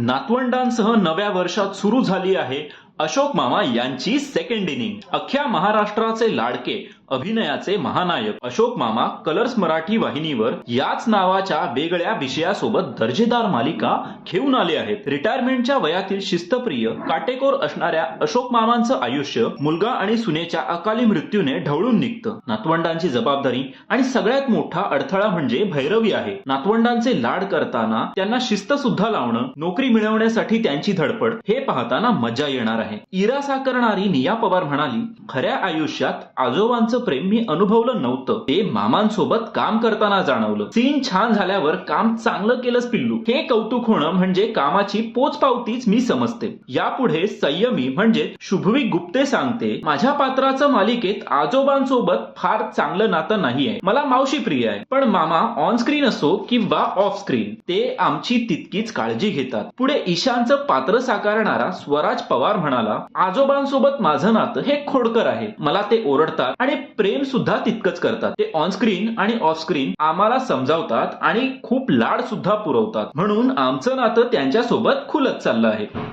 नातवंडांसह नव्या वर्षात सुरू झाली आहे अशोक मामा यांची सेकंड इनिंग अख्ख्या महाराष्ट्राचे लाडके अभिनयाचे महानायक अशोक मामा कलर्स मराठी वाहिनीवर याच नावाच्या वेगळ्या विषयासोबत दर्जेदार मालिका घेऊन आले आहेत. रिटायरमेंटच्या वयातील शिस्तप्रिय काटेकोर असणाऱ्या अशोक मामांचं आयुष्य मुलगा आणि सुनेच्या अकाली मृत्यूने ढवळून निघतं. नातवंडांची जबाबदारी आणि सगळ्यात मोठा अडथळा म्हणजे भैरवी आहे. नातवंडांचे लाड करताना त्यांना शिस्त सुद्धा लावणं नोकरी मिळवण्यासाठी त्यांची धडपड हे पाहताना मजा येणार आहे. इरा साकारणारी निया पवार म्हणाली खऱ्या आयुष्यात आजोबांचं प्रेम मी अनुभवलं नव्हतं. ते मामांसोबत काम करताना जाणवलं. सीन छान झाल्यावर काम चांगलं केलंच पिल्लू. हे कौतुक होणं म्हणजे कामाची पोचपावतीच मी समजते. यापुढे संयमी म्हणजे शुभवी गुप्ते सांगते माझ्या पात्राचं मालिकेत आजोबांसोबत फार चांगलं नातं नाही आहे. मला मावशी प्रिय आहे. पण मामा ऑन स्क्रीन असो किंवा ऑफ स्क्रीन ते आमची तितकीच काळजी घेतात. पुढे ईशानचं पात्र साकारणारा स्वराज पवार म्हणाला आजोबांसोबत माझं नातं हे खोडकर आहे. मला ते ओरडतात आणि प्रेम सुद्धा तितकंच करतात. ते ऑन स्क्रीन आणि ऑफ स्क्रीन आम्हाला समजावतात आणि खूप लाड सुद्धा पुरवतात. म्हणून आमचं नातं त्यांच्यासोबत खुलत चाललं आहे.